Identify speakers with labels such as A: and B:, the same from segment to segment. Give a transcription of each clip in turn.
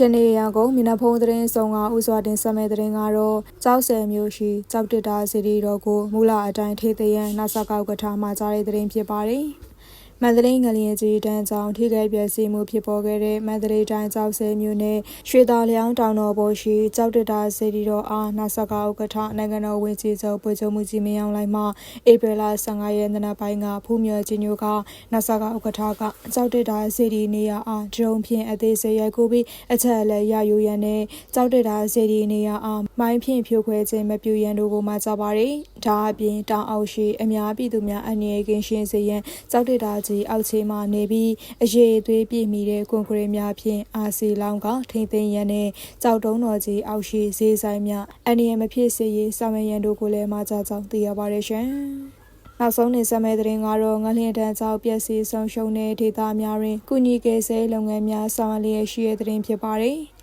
A: ယနေ့ရန်ကုန်မြနဖုံးသတင်းဆောင်ကဥစွာတင်ဆက်မဲ့သတင်းကတော့ကြောက်ဆယ်မျိုးရှိကြောက်တစ်တာစီရီတော်ကိုမူလအတိုင်းထေးသရန်နာဆကောက်ကထားမှာကြားတဲ့သတင်းဖြစ်ပါတယ်။ မန္တလေးငလျင်ကြီးတန်းကြောင့်ထိခိုက်ပျက်စီးမှုဖြစ်ပေါ်ခဲ့တဲ့မန္တလေးတိုင်းကြောက်ဆယ်မြို့နယ်ရွှေသားလျောင်းတောင်တော်ပေါ်ရှိကြောက်တတာစီရီတော်အားနာဆကာဥက္ကဋ္ဌနိုင်ငံတော်ဝန်ကြီးချုပ်ပွေချုပ်မှုကြီးမင်းအောင်လှိုင်မှဧပြီလ15ရက်နေ့နက်ပိုင်းကဖူးမြော်ကြီးညိုကနာဆကာဥက္ကဋ္ဌကကြောက်တတာစီရီနေရာအားဒရုန်းဖြင့်အသေးစိတ်ရိုက်ကူပြီးအချက်အလက်ရယူရန်နဲ့ကြောက်တတာစီရီနေရာအား မိုင်းဖြင့်ဖြိုခွဲခြင်းမပြုရန်တို့ကိုမှကြားပါရယ်ဒါအပြင်တောင်အောက်ရှိအများပြည်သူများအနေနဲ့ကင်းရှင်းစေရန်ကြောက်တတာကြီးအောက်ခြေမှနေပြီးအရေးအသွေးပြည့်မီတဲ့ကွန်ကရစ်များဖြင့်အာစီလောင်းကထိမ့်သိမ်းရန်နဲ့ကြောက်တုံးတော်ကြီးအောက်ရှိဈေးဆိုင်များအနေနဲ့မဖြစ်စေရေးဆောင်ရွက်ရန်တို့ကိုလည်းမှာကြားကြောင်းသိရပါတယ်ရှင်။နောက်ဆုံးနေဆက်မဲ့သတင်းကတော့ငလျင်တန်းကြောက်ပျက်စီးဆုံးရှုံးတဲ့ဒေသများတွင်ကုညီကယ်ဆယ်လုပ်ငန်းများဆောင်ရွက်လျက်ရှိတဲ့သတင်းဖြစ်ပါတယ်။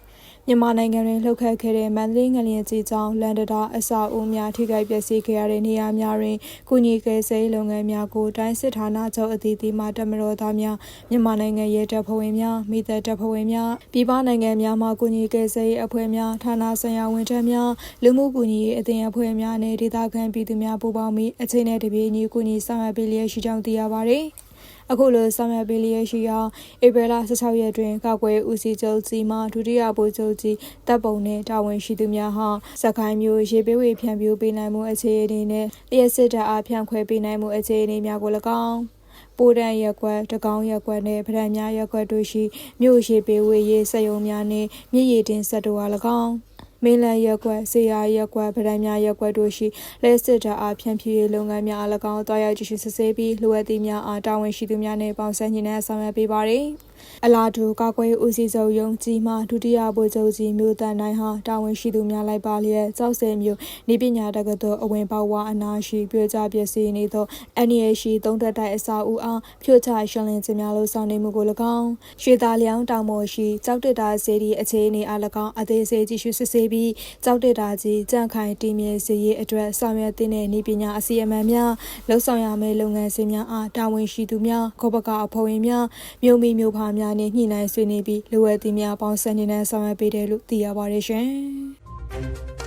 A: မြန်မာနိုင်ငံတွင်လှုပ်ခတ်ခဲ့တဲ့မန္တလေးငလျင်ကြီးကြောင့်လန်ဒတာအဆောက်အဦများထိခိုက်ပျက်စီးခဲ့ရတဲ့နေရာများတွင်ကုညီကယ်ဆယ်လုပ်ငန်းများကိုတိုင်းစစ်ဌာနချုပ်အသီးသီးမှတမတော်သားများမြန်မာနိုင်ငံရဲတပ်ဖွဲ့ဝင်များမိသက်တပ်ဖွဲ့ဝင်များပြည်ပနိုင်ငံများမှကုညီကယ်ဆယ်ရေးအဖွဲ့များဌာနဆိုင်ရာဝန်ထမ်းများလူမှုကူညီရေးအသင်းအဖွဲ့များနဲ့ဒေသခံပြည်သူများပူးပေါင်းပြီးအချိန်နဲ့တပြေးညီကုညီဆောင်ရွက်ပေးလျက်ရှိကြောင်းသိရပါသည် အခုလိုဆောင်ရွက်ပေးလျက်ရှိရာဧပြီလ16ရက်တွင်ကောက်ွယ်ဦးစီးချုပ်ကြီးမှဒုတိယဗိုလ်ချုပ်ကြီးတပ်ပုံနှင့်တာဝန်ရှိသူများဟာစကိုင်းမျိုးရေပေးဝေဖြန့်ပြူပေးနိုင်မှုအခြေအနေနှင့်လျှက်စစ်တပ်အားဖြန့်ခွဲပေးနိုင်မှုအခြေအနေများကို၎င်းပိုဒန်ရက်ကွက်တကောင်းရက်ကွက်နှင့်ဗရန်များရက်ကွက်တို့ရှိမြို့ရှိပေးဝေရေးစက်ရုံများနှင့်မြည်ရည်တင်ဆက်တို့အား၎င်း မင်းလန်ရက်ကွက်ဆေးရရက်ကွက်ဗဒံများရက်ကွက်တို့ရှိလဲစစ်တာအားဖြန့်ဖြူရေးလုပ်ငန်းများအလကောင်တွားရောက်ကြည့်ရှုစစ်ဆေးပြီးလိုအပ်သည့်များအားတာဝန်ရှိသူများနဲ့ပေါင်းစပ်ညှိနှိုင်းဆောင်ရွက်ပေးပါရယ် အလာတူကာကွယ်ဦးစီးချုပ်ယုံကြည်မှဒုတိယဗိုလ်ချုပ်ကြီးမြို့တန်နိုင်ဟာတာဝန်ရှိသူများလိုက်ပါလျက်ကြောက်စဲမျိုးနေပညာတက္ကသိုလ်အဝင်ပေါဝါအနာရှိပြကြပစ္စည်းနေသော NEC သုံးတက်တိုက်အစာဦးအားဖြိုချရှင်းလင်းခြင်းများလို့ဆောင်နေမှုကို၎င်းရွှေသားလျောင်းတောင်ပေါ်ရှိကြောက်တက်တာစေဒီအခြေအနေအား၎င်းအသေးစိတ်ကြည့်ရှုစစ်ဆေးပြီးကြောက်တက်တာကြီးကြန့်ခိုင်တည်မြဲစေရေးအတွက်ဆောင်ရွက်တဲ့နေပညာအစီအမံများလှုပ်ဆောင်ရမယ့်လုပ်ငန်းစဉ်များအားတာဝန်ရှိသူများခောပကအဖွဲ့ဝင်များမြို့မိမြို့ဖာများနဲ့ညှိနှိုင်းဆွေးနွေးပြီးလိုအပ်သည့်များပေါင်းစပ်နေနဲ့ဆောင်ရွက်ပေးတယ်လို့သိရပါတယ်ရှင်။